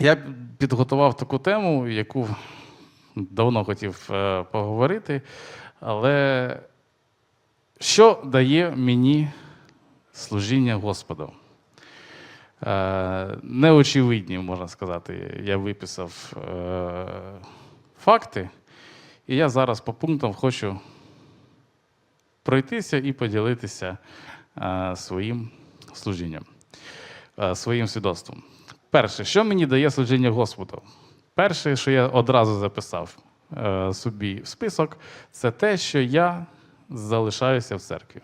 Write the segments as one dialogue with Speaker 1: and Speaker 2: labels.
Speaker 1: Я підготував таку тему, яку давно хотів е, поговорити, але що дає мені служіння Господу? Е, Неочевидні, можна сказати, я виписав е, факти, і я зараз по пунктам хочу пройтися і поділитися своїм служінням, своїм свідоцтвом. Перше, що мені дає служіння Господу? Перше, що я одразу записав е, собі в список, це те, що я залишаюся в церкві.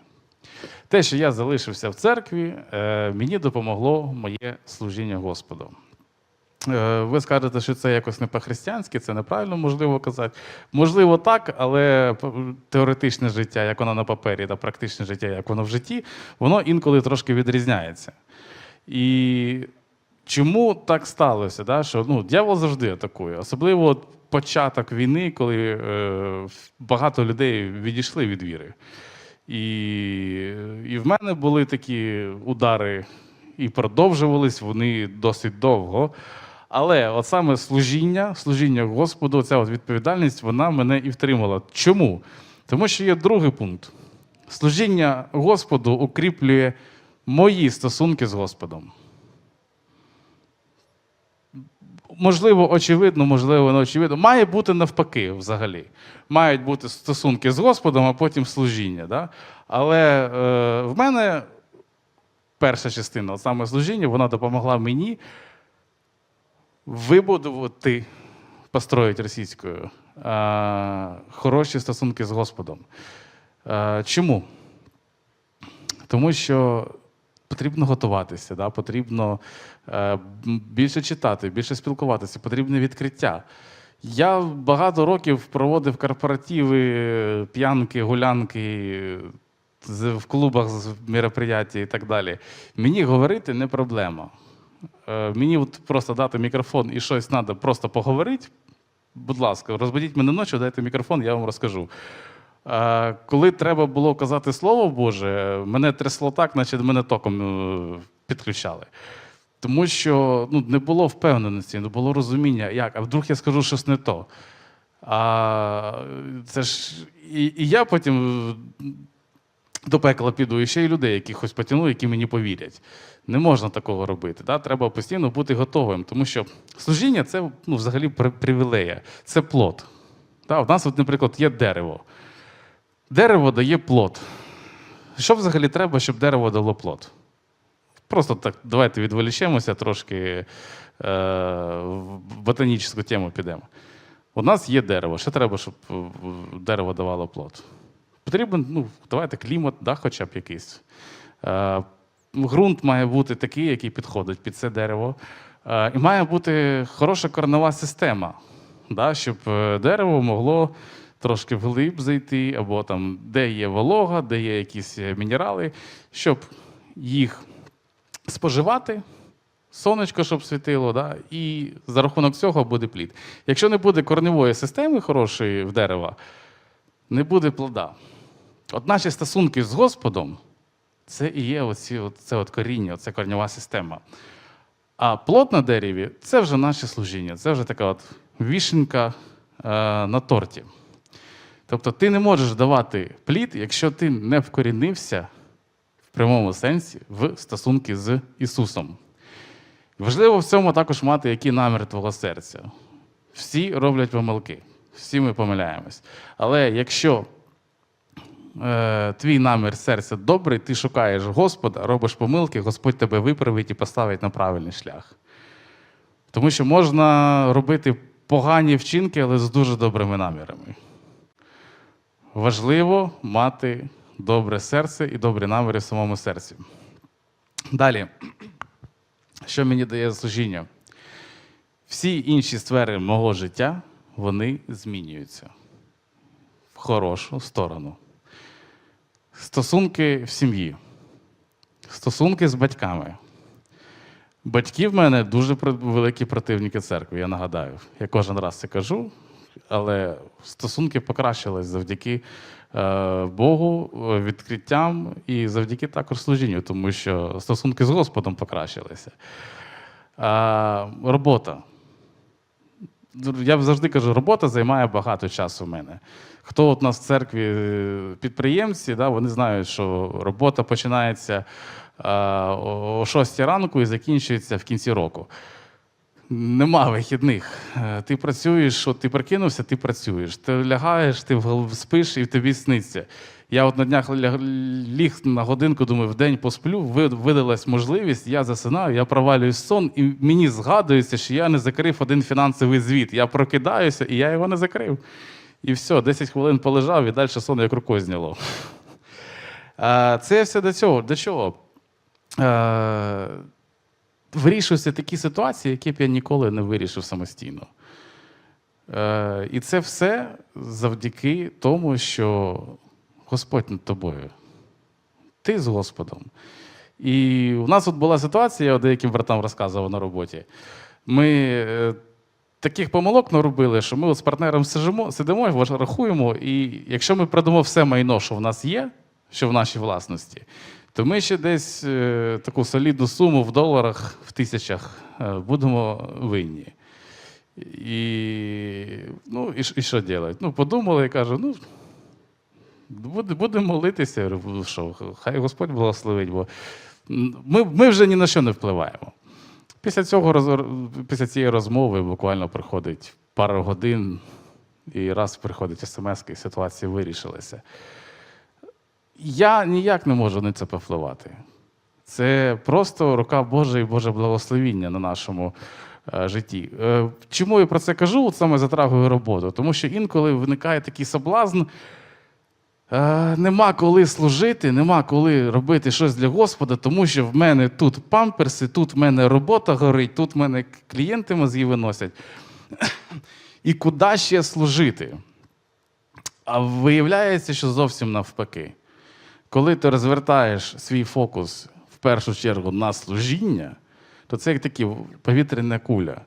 Speaker 1: Те, що я залишився в церкві, е, мені допомогло моє служіння Господу. Е, Ви скажете, що це якось не по-християнськи, це неправильно можливо казати. Можливо, так, але теоретичне життя, як воно на папері, та практичне життя, як воно в житті, воно інколи трошки відрізняється. І чому так сталося? Да? Що ну, дьявол завжди атакує. Особливо от початок війни, коли е, багато людей відійшли від віри. І, і в мене були такі удари і продовжувались вони досить довго. Але от саме служіння, служіння Господу, ця от відповідальність, вона мене і втримала. Чому? Тому що є другий пункт. Служіння Господу укріплює мої стосунки з Господом. Можливо, очевидно, можливо, не очевидно. Має бути навпаки взагалі. Мають бути стосунки з Господом, а потім служіння. Да? Але е, в мене перша частина, саме служіння, вона допомогла мені вибудувати, построїть російською, е, хороші стосунки з Господом. Е, чому? Тому що потрібно готуватися, да? потрібно більше читати, більше спілкуватися, потрібне відкриття. Я багато років проводив корпоративи, п'янки, гулянки в клубах з мероприятия і так далі. Мені говорити не проблема. Е, Мені от просто дати мікрофон і щось треба просто поговорити. Будь ласка, розбудіть мене ночі, дайте мікрофон, я вам розкажу. Коли треба було казати Слово Боже, мене трясло так, наче мене током е, підключали. Тому що ну, не було впевненості, не було розуміння, як, а вдруг я скажу щось не то. А це ж і, і я потім до пекла піду, і ще й людей якихось потягну, які мені повірять. Не можна такого робити. Да? Треба постійно бути готовим, тому що служіння це ну, взагалі привілея, це плод. Да? У нас, от, наприклад, є дерево. Дерево дає плод. Що взагалі треба, щоб дерево дало плод? Просто так, давайте відволічемося трошки е, в ботанічну тему підемо. У нас є дерево. Що треба, щоб е, дерево давало плод? Потрібен, ну, давайте клімат, да, хоча б якийсь. Е, ґрунт має бути такий, який підходить під це дерево. Е, і має бути хороша коренова система, да, щоб е, дерево могло трошки вглиб зайти, або там, де є волога, де є якісь е, мінерали, щоб їх споживати, сонечко, щоб світило, да, і за рахунок цього буде плід. Якщо не буде корневої системи хорошої в дерева, не буде плода. От наші стосунки з Господом це і є оці, це от коріння, це корнєва система. А плод на дереві це вже наше служіння, це вже така от вішенка е, на торті. Тобто ти не можеш давати плід, якщо ти не вкорінився прямому сенсі в стосунки з Ісусом. Важливо в цьому також мати який намір твого серця. Всі роблять помилки, всі ми помиляємось. Але якщо е, твій намір серця добрий, ти шукаєш Господа, робиш помилки, Господь тебе виправить і поставить на правильний шлях. Тому що можна робити погані вчинки, але з дуже добрими намірами. Важливо мати добре серце і добрі наміри в самому серці. Далі, що мені дає служіння? Всі інші сфери мого життя вони змінюються в хорошу сторону. Стосунки в сім'ї, стосунки з батьками. Батьки в мене дуже великі противники церкви, я нагадаю. Я кожен раз це кажу, але стосунки покращились завдяки Богу, е, відкриттям і завдяки також служінню, тому що стосунки з Господом покращилися. Робота. Я завжди кажу, робота займає багато часу в мене. Хто от у нас в церкві е, підприємці, да, вони знають, що робота починається о 6 ранку і закінчується в кінці року. Нема вихідних. Е, Ти працюєш, от ти прикинувся, ти працюєш. Ти лягаєш, ти спиш і тобі сниться. Я от на днях ліг на годинку, думаю, в день посплю, ви- видалась можливість, я засинаю, я провалююсь сон, і мені згадується, що я не закрив один фінансовий звіт. Я прокидаюся, і я його не закрив. І все, 10 хвилин полежав, і далі сон як рукою зняло. Е, Це все до цього. До чого? Вирішуються такі ситуації, які б я ніколи не вирішив самостійно. Е, І це все завдяки тому, що Господь над тобою. Ти з Господом. І у нас от була ситуація, я деяким братам розказував на роботі. Ми е, таких помилок наробили, що ми от з партнером сидимо, сидимо, рахуємо, і якщо ми продамо все майно, що в нас є, що в нашій власності, то ми ще десь е, таку солідну суму в доларах, в тисячах е, будемо винні. І, ну, і, і що робити? Ну, подумали і кажу, ну, буде- будемо молитися. Що хай Господь благословить, бо ми, ми вже ні на що не впливаємо. Після, цього, після цієї розмови буквально приходить пару годин, і раз приходить смс, і ситуація вирішилася. Я ніяк не можу на це повпливати. Це просто рука Божа і Боже благословіння на нашому е, житті. Е, чому я про це кажу? От саме затрагую роботу. Тому що інколи виникає такий соблазн. Е, нема коли служити, нема коли робити щось для Господа, тому що в мене тут памперси, тут в мене робота горить, тут в мене клієнти мозги виносять. І куди ще служити? А виявляється, що зовсім навпаки. Коли ти розвертаєш свій фокус в першу чергу на служіння, то це як такі повітряна куля.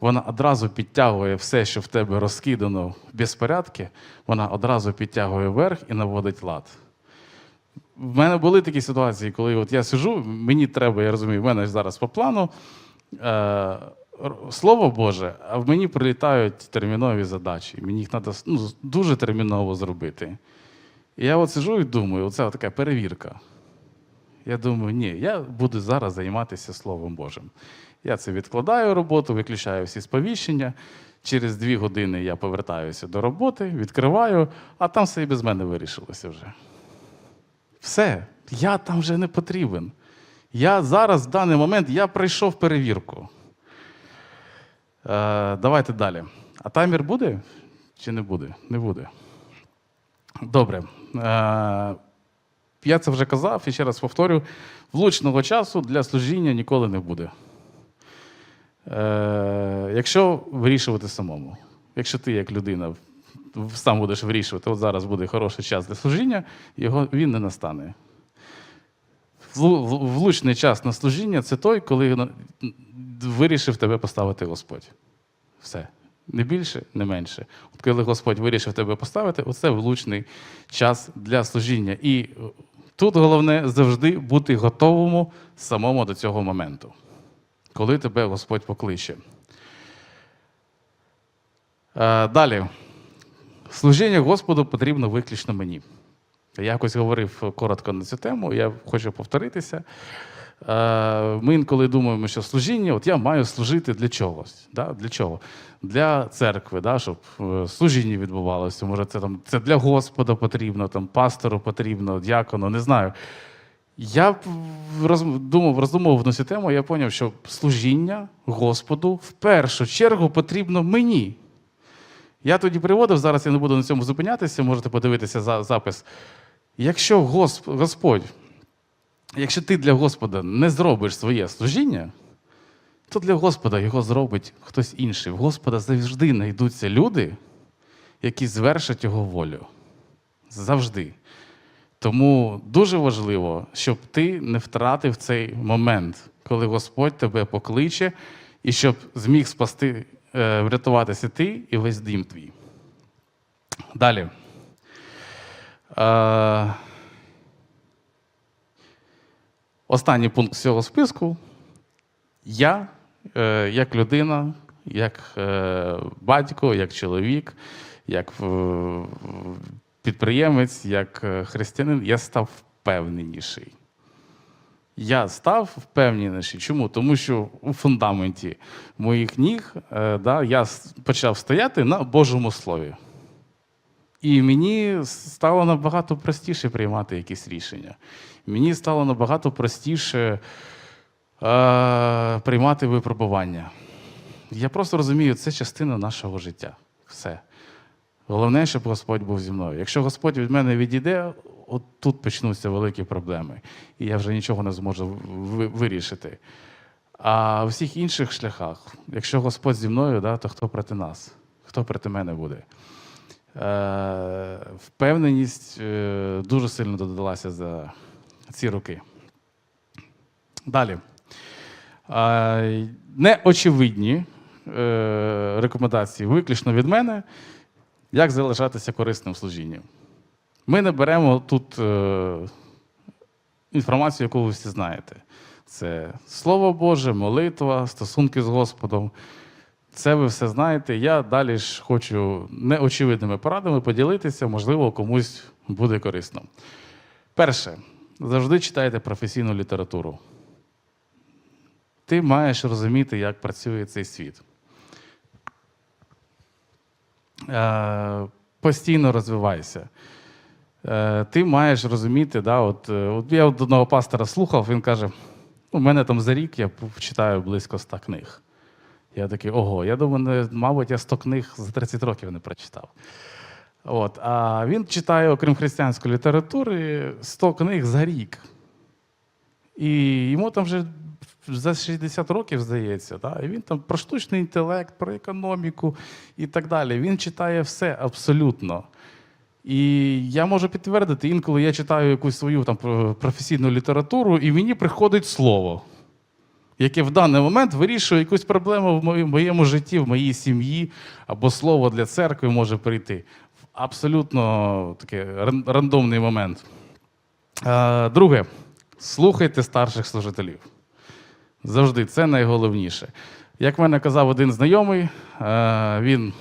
Speaker 1: Вона одразу підтягує все, що в тебе розкидано в безпорядки, вона одразу підтягує вверх і наводить лад. В мене були такі ситуації, коли от я сижу, мені треба, я розумію, в мене зараз по плану е, Слово Боже, а в мені прилітають термінові задачі. Мені їх треба ну, дуже терміново зробити. І я от сижу і думаю, оце така перевірка. Я думаю, ні, я буду зараз займатися Словом Божим. Я це відкладаю роботу, виключаю всі сповіщення. Через дві години я повертаюся до роботи, відкриваю, а там все і без мене вирішилося вже. Все, я там вже не потрібен. Я зараз, в даний момент, я пройшов перевірку. Е, давайте далі. А таймер буде чи не буде? Не буде. Добре. Е, я це вже казав і ще раз повторю: влучного часу для служіння ніколи не буде. Е, якщо вирішувати самому, якщо ти як людина сам будеш вирішувати, от зараз буде хороший час для служіння, його він не настане. Влучний час на служіння це той, коли вирішив тебе поставити Господь. Все. Не більше, не менше. От коли Господь вирішив тебе поставити, оце влучний час для служіння. І е, тут головне завжди бути готовому самому до цього моменту, коли тебе Господь покличе. Е, Далі. Служіння Господу потрібно виключно мені. Я якось говорив коротко на цю тему, я хочу повторитися. Е, Ми інколи думаємо, що служіння, от я маю служити для чогось. Да? Для чого? Для церкви, да? щоб е, служіння відбувалося. Може, це, там, це для Господа потрібно, там, пастору потрібно, дякону, не знаю. Я роз, думав, на цю тему, я зрозумів, що служіння Господу в першу чергу потрібно мені. Я тоді приводив, зараз я не буду на цьому зупинятися, можете подивитися за запис. Якщо Госп- Господь, якщо ти для Господа не зробиш своє служіння, то для Господа його зробить хтось інший. В Господа завжди знайдуться люди, які звершать його волю. Завжди. Тому дуже важливо, щоб ти не втратив цей момент, коли Господь тебе покличе, і щоб зміг спасти, е, врятуватися ти і весь дім твій. Далі. Е, Останній пункт цього списку. Я е, як людина, як е, батько, як чоловік, як е, підприємець, як християнин, я став впевненіший. Я став впевненіший. Чому? Тому що у фундаменті моїх ніг да, я почав стояти на Божому Слові. І мені стало набагато простіше приймати якісь рішення. Мені стало набагато простіше е, приймати випробування. Я просто розумію, це частина нашого життя. Все. Головне, щоб Господь був зі мною. Якщо Господь від мене відійде, от тут почнуться великі проблеми, і я вже нічого не зможу вирішити. А у всіх інших шляхах, якщо Господь зі мною, да, то хто проти нас? Хто проти мене буде? Е, впевненість е, дуже сильно додалася за ці роки. Далі. Е, неочевидні рекомендації виключно від мене, як залишатися корисним в служінні. Ми не беремо тут інформацію, яку ви всі знаєте. Це Слово Боже, молитва, стосунки з Господом. Це ви все знаєте. Я далі ж хочу неочевидними порадами поділитися, можливо, комусь буде корисно. Перше, завжди читайте професійну літературу. Ти маєш розуміти, як працює цей світ. Е, постійно розвивайся. Е, ти маєш розуміти, да, от, е, от я одного пастора слухав, він каже: у мене там за рік я читаю близько ста книг. Я такий, ого, я думаю, мабуть, я 100 книг за 30 років не прочитав. От, а він читає, окрім християнської літератури, 100 книг за рік. І йому там вже за 60 років, здається, да? і він там про штучний інтелект, про економіку і так далі. Він читає все абсолютно. І я можу підтвердити, інколи я читаю якусь свою там професійну літературу, і мені приходить слово, яке в даний момент вирішує якусь проблему в моєму- житті, в моїй сім'ї, або слово для церкви може прийти. Абсолютно такий рандомний момент. Друге, слухайте старших служителів. Завжди це найголовніше. Як мене казав один знайомий, він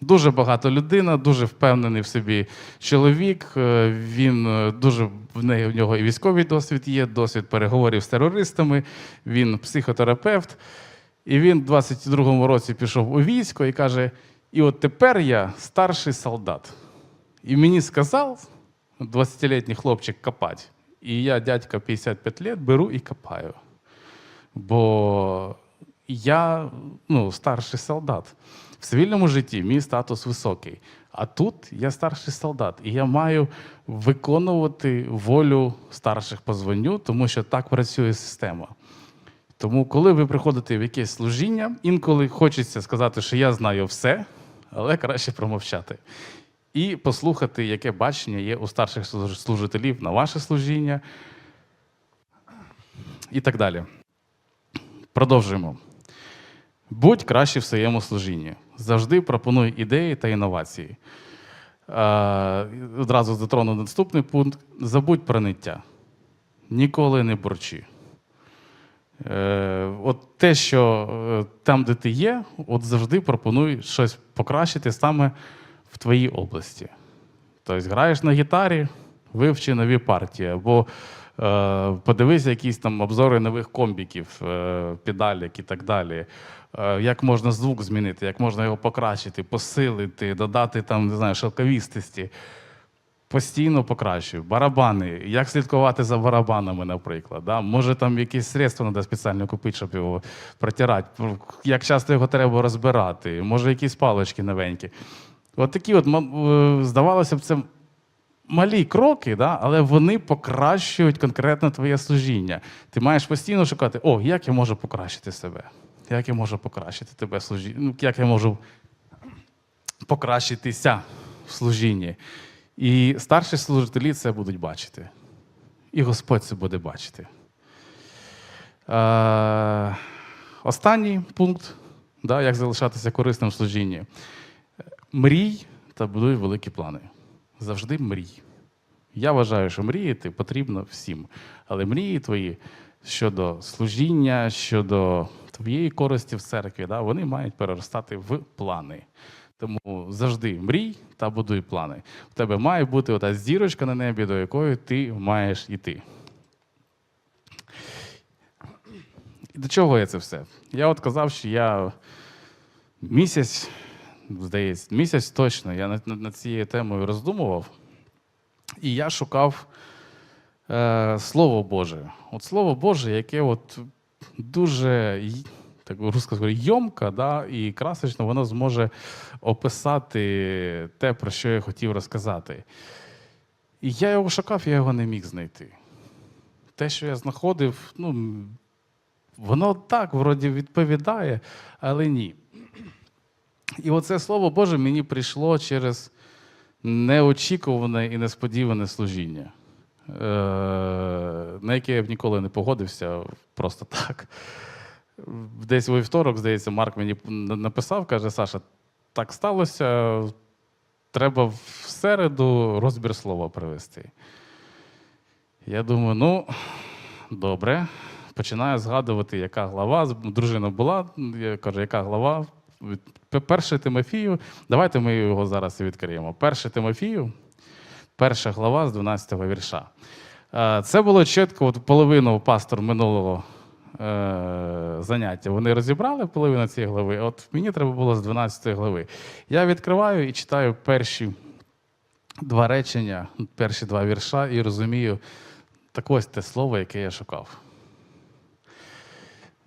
Speaker 1: дуже багато людина, дуже впевнений в собі чоловік. е, Він е, дуже в неї в нього і військовий досвід є, досвід переговорів з терористами, він психотерапевт. І він в 22-му році пішов у військо і каже: і от тепер я старший солдат. І мені сказав 20-літній хлопчик копать. І я, дядька 55 лет, беру і копаю. Бо я ну, старший солдат. В цивільному житті мій статус високий. А тут я старший солдат, і я маю виконувати волю старших по званню, тому що так працює система. Тому, коли ви приходите в якесь служіння, інколи хочеться сказати, що я знаю все, але краще промовчати. І послухати, яке бачення є у старших служителів на ваше служіння і так далі. Продовжуємо. Будь краще в своєму служінні. Завжди пропонуй ідеї та інновації. Одразу затрону наступний пункт. Забудь про ниття. Ніколи не борчи. Е, от те, що е, там, де ти є, от завжди пропонуй щось покращити саме в твоїй області. Тобто граєш на гітарі, вивчи нові партії, або е, подивись якісь там обзори нових комбіків, е, педалік і так далі. Е, як можна звук змінити, як можна його покращити, посилити, додати там, не знаю, шелковістості. Постійно покращую. Барабани. Як слідкувати за барабанами, наприклад. Да? Може, там якесь средство треба спеціально купити, щоб його протирати. Як часто його треба розбирати, може, якісь палички новенькі. От такі, от, здавалося б, це малі кроки, да? але вони покращують конкретно твоє служіння. Ти маєш постійно шукати, о, як я можу покращити себе? Як я можу покращити тебе служіння? Ну, як я можу покращитися в служінні? І старші служителі це будуть бачити. І Господь це буде бачити. Е, останній пункт, да, як залишатися корисним в служінні. Мрій та будуй великі плани. Завжди мрій. Я вважаю, що мріяти потрібно всім. Але мрії твої щодо служіння, щодо твоєї користі в церкві, да, вони мають переростати в плани. Тому завжди мрій та будуй плани. У тебе має бути ота зірочка на небі, до якої ти маєш йти. І до чого я це все? Я от казав, що я місяць, здається, місяць точно я над, над, цією темою роздумував, і я шукав е, Слово Боже. От Слово Боже, яке от дуже так руска йомка, да, і красочно воно зможе описати те, про що я хотів розказати. І я його шукав, я його не міг знайти. Те, що я знаходив, ну, воно так вроді відповідає, але ні. І оце слово Боже мені прийшло через неочікуване і несподіване служіння, е, на яке я б ніколи не погодився просто так. Десь у вівторок, здається, Марк мені написав, каже: Саша, так сталося. Треба в середу розбір слова привести. Я думаю, ну, добре. Починаю згадувати, яка глава. Дружина була. Я кажу, яка глава? Перше Тимофію. Давайте ми його зараз відкриємо. Перше Тимофію, перша глава з 12 го вірша. Е, Це було чітко, от половину пастор минулого е, заняття. Вони розібрали половину цієї глави, от мені треба було з 12 глави. Я відкриваю і читаю перші два речення, перші два вірша, і розумію, так ось те слово, яке я шукав.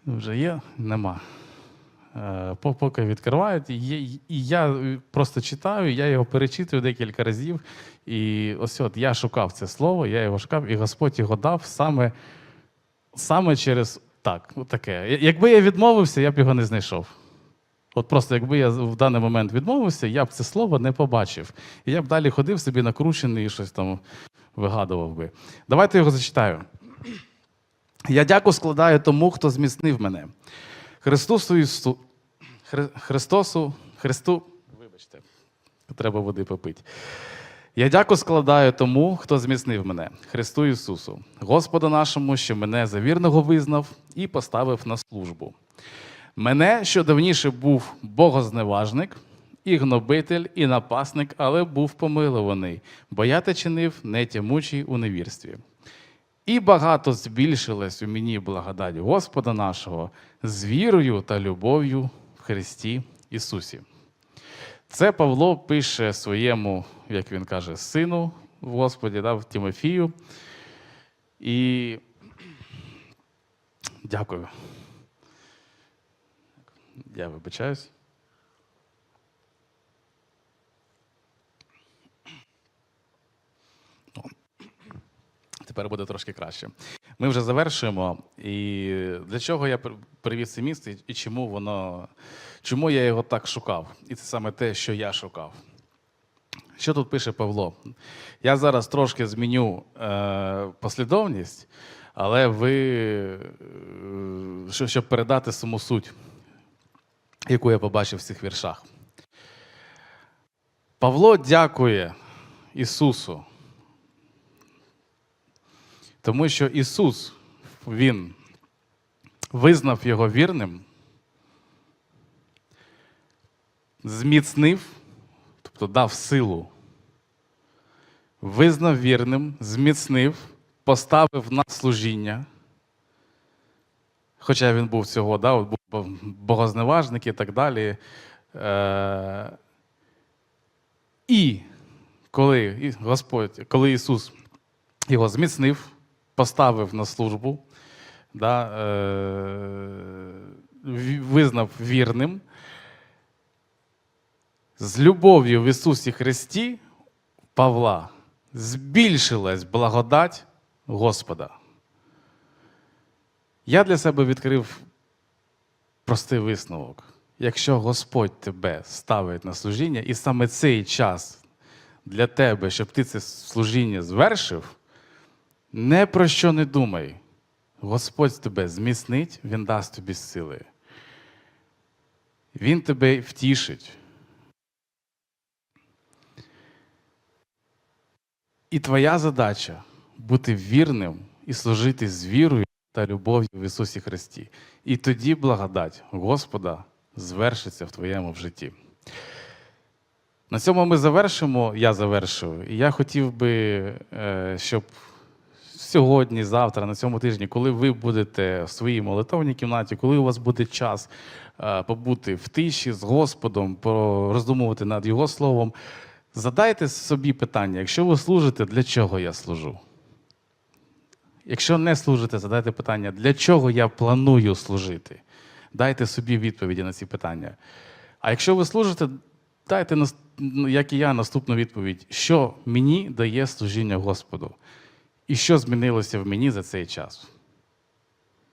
Speaker 1: Вже є? Нема. Е, по- Поки відкривають, і я просто читаю, я його перечитую декілька разів. І ось от я шукав це слово, я його шукав, і Господь його дав саме, саме через так, таке. Якби я відмовився, я б його не знайшов. От просто якби я в даний момент відмовився, я б це слово не побачив. І я б далі ходив собі накручений і щось там вигадував би. Давайте його зачитаю. Я дяку складаю тому, хто зміцнив мене. Христосу Ісу... Хри... Христосу, Христу, вибачте, треба води попити. Я дяку складаю тому, хто зміцнив мене, Христу Ісусу, Господу нашому, що мене за вірного визнав і поставив на службу. Мене, що давніше був богозневажник, і гнобитель, і напасник, але був помилуваний, бо я те чинив не тямучий у невірстві. І багато збільшилась у мені благодать Господа нашого з вірою та любов'ю в Христі Ісусі. Це Павло пише своєму, як він каже, сину в Господі, да, в Тимофію. І дякую. Я вибачаюсь. Тепер буде трошки краще. Ми вже завершуємо. І для чого я при- привів це місце і чому воно, чому я його так шукав? І це саме те, що я шукав. Що тут пише Павло? Я зараз трошки зміню е, послідовність, але ви, е, щоб передати саму суть, яку я побачив в цих віршах. Павло дякує Ісусу, тому що Ісус, Він визнав його вірним, зміцнив, тобто дав силу, визнав вірним, зміцнив, поставив на служіння. Хоча він був цього, да, от був богозневажник і так далі. Е, і коли Господь, коли Ісус його зміцнив, поставив на службу, да, е, визнав вірним, з любов'ю в Ісусі Христі Павла збільшилась благодать Господа. Я для себе відкрив простий висновок. Якщо Господь тебе ставить на служіння, і саме цей час для тебе, щоб ти це служіння звершив, не про що не думай. Господь тебе зміцнить, Він дасть тобі сили. Він тебе втішить. І твоя задача бути вірним і служити з вірою та любов'ю в Ісусі Христі. І тоді благодать Господа звершиться в твоєму в житті. На цьому ми завершимо. Я завершую. І я хотів би, е, щоб сьогодні, завтра, на цьому тижні, коли ви будете в своїй молитовній кімнаті, коли у вас буде час е, побути в тиші з Господом, роздумувати над Його словом, задайте собі питання: якщо ви служите, для чого я служу? Якщо не служите, задайте питання, для чого я планую служити? Дайте собі відповіді на ці питання. А якщо ви служите, дайте, ну, як і я, наступну відповідь: що мені дає служіння Господу? І що змінилося в мені за цей час?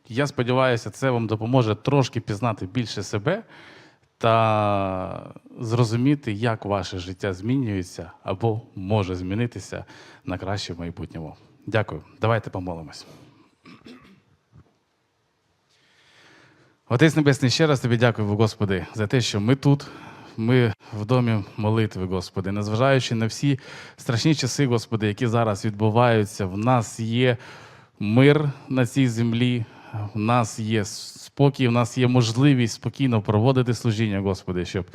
Speaker 1: Я сподіваюся, це вам допоможе трошки пізнати більше себе та зрозуміти, як ваше життя змінюється або може змінитися на краще в майбутньому. Дякую. Давайте помолимось. Отець Небесний, ще раз тобі дякую, Господи, за те, що ми тут, ми в домі молитви, Господи, незважаючи на всі страшні часи, Господи, які зараз відбуваються, в нас є мир на цій землі, в нас є спокій, в нас є можливість спокійно проводити служіння, Господи, щоб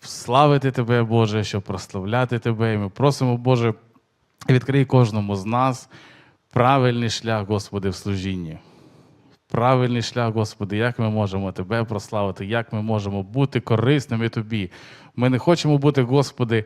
Speaker 1: славити Тебе, Боже, щоб прославляти Тебе. І ми просимо, Боже, відкрий кожному з нас правильний шлях, Господи, в служінні правильний шлях, Господи, як ми можемо Тебе прославити, як ми можемо бути корисними Тобі. Ми не хочемо бути, Господи,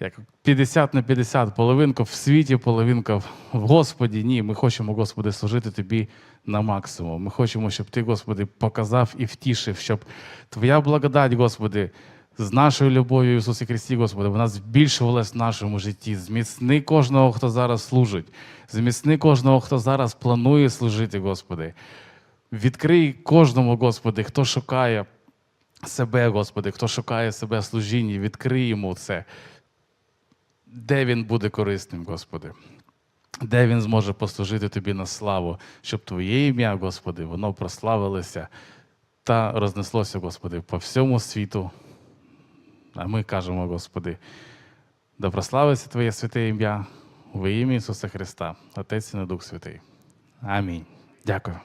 Speaker 1: як 50 на 50, половинка в світі, половинка в Господі. Ні, ми хочемо, Господи, служити Тобі на максимум. Ми хочемо, щоб Ти, Господи, показав і втішив, щоб Твоя благодать, Господи, з нашою любов'ю Ісусі Христі, Господи, вона збільшувалась в нашому житті. Зміцни кожного, хто зараз служить. Зміцни кожного, хто зараз планує служити, Господи. Відкрий кожному, Господи, хто шукає себе, Господи, хто шукає себе в служінні, відкрий йому це. Де він буде корисним, Господи? Де він зможе послужити Тобі на славу, щоб Твоє ім'я, Господи, воно прославилося та рознеслося, Господи, по всьому світу. А ми кажемо, Господи, да прославиться Твоє святе ім'я во ім'я Ісуса Христа, Отець і на Дух Святий. Амінь. Дякую.